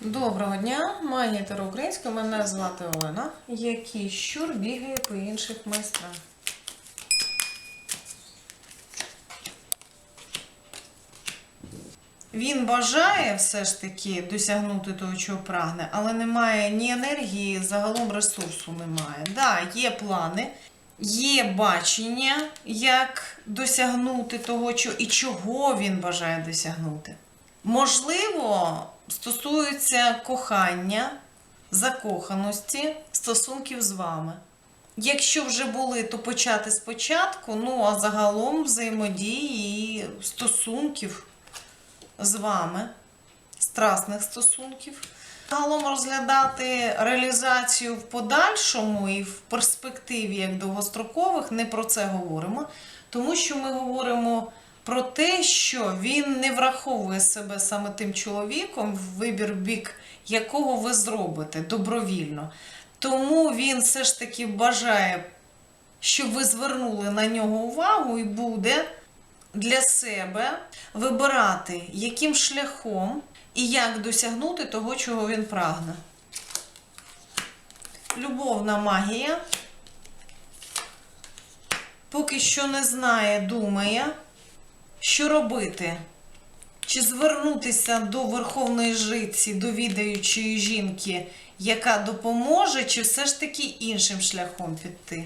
Доброго дня, магія Таро Українська, мене звати Олена. Який щур бігає по інших майстрах. Він бажає все ж таки досягнути того, чого прагне, але немає ні енергії, загалом ресурсу немає. Да, є плани, є бачення, як досягнути того, що і чого він бажає досягнути. Можливо, стосується кохання, закоханості, стосунків з вами. Якщо вже були, то почати спочатку, ну а загалом взаємодії і стосунків з вами, страсних стосунків. Загалом розглядати реалізацію в подальшому і в перспективі як довгострокових, не про це говоримо, тому що ми говоримо про те, що він не враховує себе саме тим чоловіком, в вибір бік якого ви зробите добровільно. Тому він все ж таки бажає, щоб ви звернули на нього увагу і буде для себе вибирати, яким шляхом і як досягнути того, чого він прагне. Любовна магія. Поки що не знає, думає, що робити. Чи звернутися до верховної жриці, до відаючої жінки, яка допоможе, чи все ж таки іншим шляхом піти?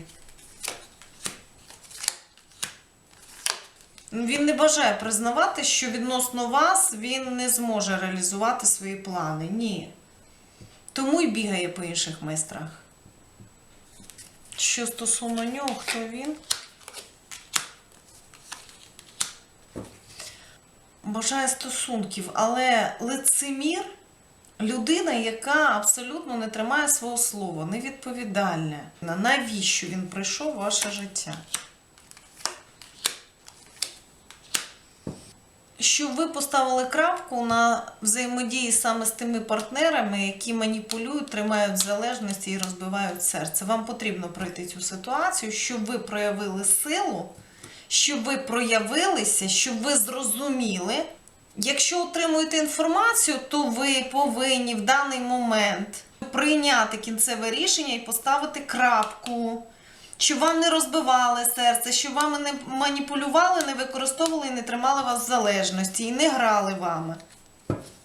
Він не бажає признавати, що відносно вас він не зможе реалізувати свої плани. Ні. Тому й бігає по інших майстрах. Що стосовно нього, хто він? Бажає стосунків, але лицемір людина, яка абсолютно не тримає свого слова, невідповідальна. Навіщо він прийшов в ваше життя? Щоб ви поставили крапку на взаємодії саме з тими партнерами, які маніпулюють, тримають в залежності і розбивають серце. Вам потрібно пройти цю ситуацію, щоб ви проявили силу, щоб ви проявилися, щоб ви зрозуміли. Якщо отримуєте інформацію, то ви повинні в даний момент прийняти кінцеве рішення і поставити крапку. Щоб вам не розбивали серце, щоб вами не маніпулювали, не використовували і не тримали вас в залежності і не грали вами.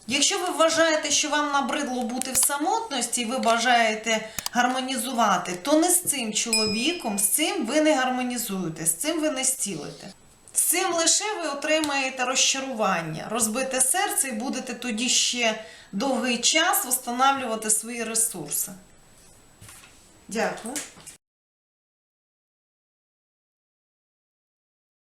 Якщо ви вважаєте, що вам набридло бути в самотності і ви бажаєте гармонізувати, то не з цим чоловіком, з цим ви не гармонізуєте, з цим ви не стілите. З цим лише ви отримаєте розчарування, розбите серце і будете тоді ще довгий час встановлювати свої ресурси. Дякую.